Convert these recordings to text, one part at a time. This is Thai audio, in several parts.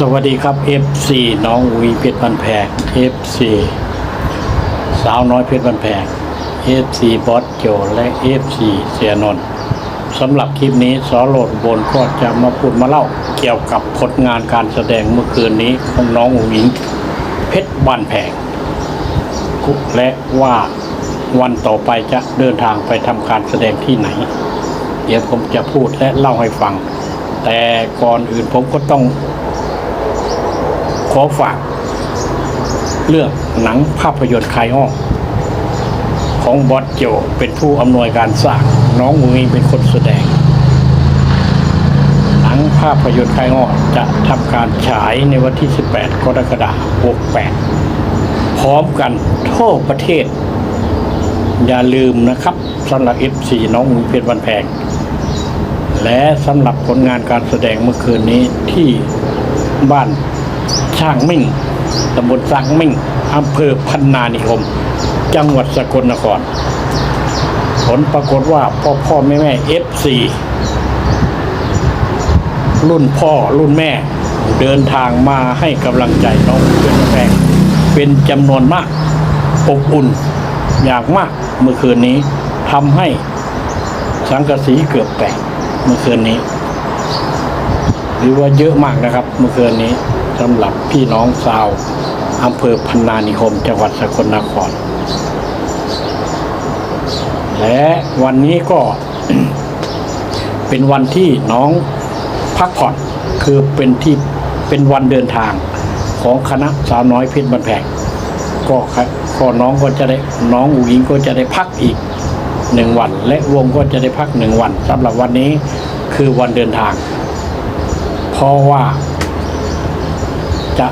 สวัสดีครับ FC น้องอุยเพชรบันแพง FC สาวน้อยเพชรบันแพง FC บอสโจและ FC เสียนนท์สำหรับคลิปนี้สอโหลดบนก็จะมาพูดมาเล่าเกี่ยวกับผลงานการแสดงเมื่อคืนนี้ของน้องอุ๋งเพชรบันแพงและว่าวันต่อไปจะเดินทางไปทำการแสดงที่ไหน เดี๋ยวผมจะพูดและเล่าให้ฟัง แต่ก่อนอื่นผมก็ต้อง ขอฝาก เรื่องหนังภาพยนตร์คายอ้อของบอสโจเป็นผู้อำนวยการสร้างน้องมุงเป็นคนแสดง หนังภาพยนตร์คายอ้อจะทำการฉายในวันที่ 18 กรกฎาคม68 พร้อมกันทั่วประเทศ อย่าลืมนะครับสำหรับ F4 น้องมุงเพชรวันแพง และสำหรับผลงานการแสดงเมื่อคืนนี้ที่บ้าน ช่างมิ่งตำบลสร้างมิ่งอำเภอพันนานิคม จังหวัดสกลนคร ผลปรากฏว่าพ่อพ่อแม่แม่ F4 รุ่นพ่อรุ่นแม่ เดินทางมาให้กำลังใจน้องเพื่อนแพงเป็นจำนวนมากอบอุ่นอย่างมากเมื่อคืนนี้ทำให้สังกะสีเกือบแตกเมื่อคืนนี้ หรือว่าเยอะมากนะครับ เมื่อคืนนี้ สำหรับพี่น้องชาวอำเภอพันนานิคม จังหวัดสกลนคร และวันนี้ก็เป็นวันที่น้องพักผ่อนคือเป็นที่เป็นวันเดินทางของคณะสาวน้อยเพชรบันแพงก็ครับก็น้องก็จะได้น้องอุ๋งิงก็จะได้พักอีกหนึ่งวัน และวงก็จะได้พักหนึ่งวันสำหรับวันนี้คือวันเดินทาง เพราะว่า จะ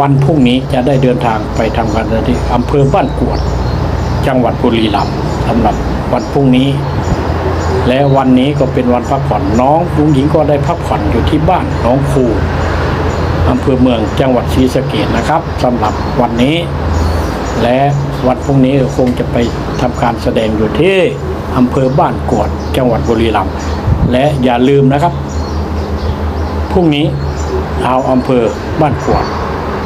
วันพรุ่งนี้จะได้เดินทางไปทำการแสดงที่อำเภอบ้านกวด จังหวัดบุรีรัมย์สำหรับวันพรุ่งนี้ และวันนี้ก็เป็นวันพักผ่อนน้องลุงหญิงก็ได้พักผ่อนอยู่ที่บ้านน้องครูอำเภอเมืองจังหวัดศรีสะเกษนะครับสำหรับวันนี้ และวันพรุ่งนี้คงจะไปทำการแสดงอยู่ที่อำเภอบ้านกวด จังหวัดบุรีรัมย์และอย่าลืมนะครับพรุ่งนี้ เอาอำเภอบ้านขวด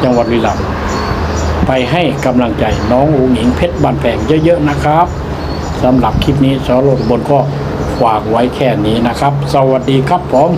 จังหวัดบุรีรัมย์ไปให้กำลังใจน้องอุ๋งหญิงเพชรบ้านแพงเยอะๆนะครับสำหรับคลิปนี้สอรถบนก็ฝากไว้แค่นี้นะครับ สวัสดีครับผม